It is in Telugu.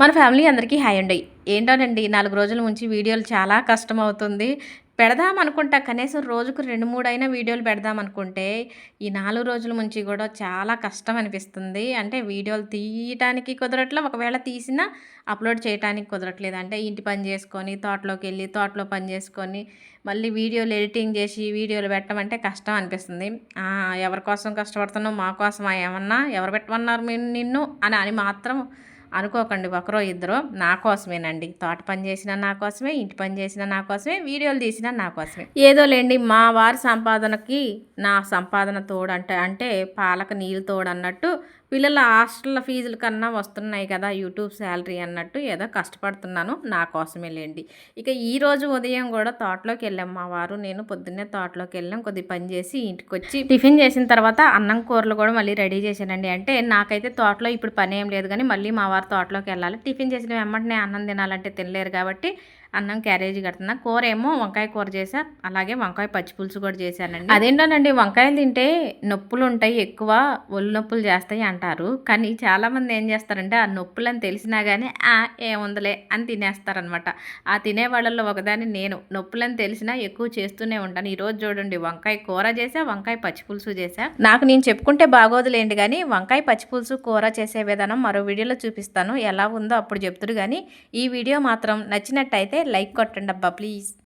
మన ఫ్యామిలీ అందరికీ హాయ్ అండి. ఏంటోనండి నాలుగు రోజుల నుంచి వీడియోలు చాలా కష్టం అవుతుంది పెడదాం అనుకుంటా కనీసం రోజుకు రెండు మూడు అయినా వీడియోలు పెడదాం అనుకుంటే ఈ నాలుగు రోజుల నుంచి కూడా చాలా కష్టం అనిపిస్తుంది. అంటే వీడియోలు తీయటానికి కుదరట్లే ఒకవేళ తీసినా అప్లోడ్ చేయడానికి కుదరట్లేదు. అంటే ఇంటి పని చేసుకొని తోటలోకి వెళ్ళి తోటలో పని చేసుకొని మళ్ళీ వీడియోలు ఎడిటింగ్ చేసి వీడియోలు పెట్టమంటే కష్టం అనిపిస్తుంది. ఎవరి కోసం కష్టపడుతున్నావు మా కోసం ఏమన్నా ఎవరు పెట్టమన్నారు నిన్ను అని అని మాత్రం అనుకోకండి ఒకరో ఇద్దరు. నా కోసమేనండి. తోట పని చేసిన నా కోసమే ఇంటి పని చేసిన నా కోసమే వీడియోలు తీసిన నా కోసమే. ఏదో లేండి మా వారి సంపాదనకి నా సంపాదన తోడు అంటే అంటే పాలకు నీళ్ళు తోడు అన్నట్టు పిల్లల హాస్టల్ ఫీజుల కన్నా వస్తున్నాయి కదా యూట్యూబ్ శాలరీ అన్నట్టు ఏదో కష్టపడుతున్నాను నా కోసమే లేండి ఇక ఈరోజు ఉదయం కూడా తోటలోకి వెళ్ళాం మా వారు. నేను పొద్దున్నే తోటలోకి వెళ్ళాం కొద్ది పని చేసి ఇంటికి వచ్చి టిఫిన్ చేసిన తర్వాత అన్నం కూరలు కూడా మళ్ళీ రెడీ చేశానండి. అంటే నాకైతే తోటలో ఇప్పుడు పని ఏం లేదు కానీ మళ్ళీ మా వారు తోటలోకి వెళ్ళాలి. టిఫిన్ చేసిన వెంటనే అన్నం తినాలంటే తినలేరు కాబట్టి అన్నం క్యారేజీ కడుతున్నా. కూర ఏమో వంకాయ కూర చేసా అలాగే వంకాయ పచ్చి పులుసు కూడా చేశానండి. అదేంటోనండి వంకాయలు తింటే నొప్పులు ఉంటాయి ఎక్కువ ఒళ్ళు నొప్పులు చేస్తాయి అంటారు. కానీ చాలామంది ఏం చేస్తారంటే ఆ నొప్పులని తెలిసినా కానీ ఆ ఏముందలే అని తినేస్తారనమాట. ఆ తినే వాళ్ళల్లో ఒకదాన్ని నేను నొప్పులని తెలిసినా ఎక్కువ చేస్తూనే ఉంటాను. ఈరోజు చూడండి వంకాయ కూర చేసా వంకాయ పచ్చి పులుసు చేసా నాకు నేను చెప్పుకుంటే బాగోదులేండి కానీ వంకాయ పచ్చి పులుసు కూర చేసే విధానం మరో వీడియోలో చూపిస్తాను. ఎలా ఉందో అప్పుడు చెప్తుడు కానీ ఈ వీడియో మాత్రం నచ్చినట్టయితే లైక్ కొట్టండి అబ్బా ప్లీజ్